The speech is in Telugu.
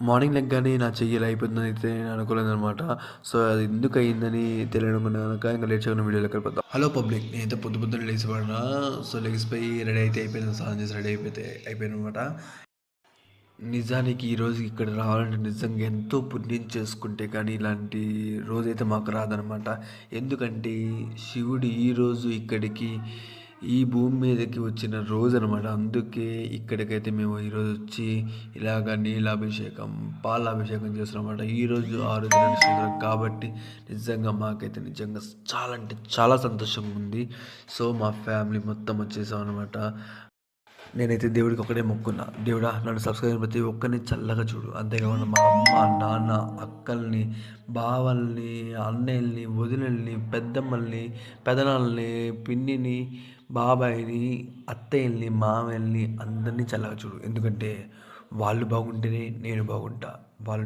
మార్నింగ్ లెగ్గానే నా చెయ్యి ఇలా అయిపోతుందని అయితే నేను అనుకోలేదనమాట సో అది ఎందుకు అయ్యిందని తెలియడం కనుక ఇంకా లేట్ చేయకుండా వీడియోలోకి వెళ్ళిపోతాం హలో పబ్లిక్ నేనైతే పొద్దు పొద్దున్న లేచి పడినా సో లెగిసిపోయి రెడీ అయితే అయిపోయింది. స్నానం చేసి రెడీ అయిపోతే అయిపోయాను అనమాట నిజానికి ఈరోజు ఇక్కడ రావాలంటే నిజంగా ఎంతో పుణ్యం చేసుకుంటే కానీ ఇలాంటి రోజైతే మాకు రాదనమాట ఎందుకంటే శివుడు ఈరోజు ఇక్కడికి ఈ భూమి మీదకి వచ్చిన రోజు అనమాట అందుకే ఇక్కడికైతే మేము ఈరోజు వచ్చి ఇలాగ నీలాభిషేకం పాలాభిషేకం చేస్తున్నామన్నమాట. ఈరోజు ఆ రోజు నడుస్తున్నాం కాబట్టి నిజంగా మాకైతే నిజంగా చాలా అంటే చాలా సంతోషంగా ఉంది. సో మా ఫ్యామిలీ మొత్తం వచ్చేసాం అనమాట నేనైతే దేవుడికి ఒకటే మొక్కున్నా. దేవుడా నన్ను సబ్స్క్రైబ్ ప్రతి ఒక్కరిని చల్లగా చూడు. అంతేకాకుండా మా అమ్మ నాన్న అక్కల్ని బావల్ని అన్నయ్యల్ని వదినల్ని పెద్దమ్మల్ని పెదనాల్ని పిన్నిని బాబాయిని అత్తయ్యల్ని మామయ్యల్ని అందరినీ చల్లగా చూడు. ఎందుకంటే వాళ్ళు బాగుంటేనే నేను బాగుంటా.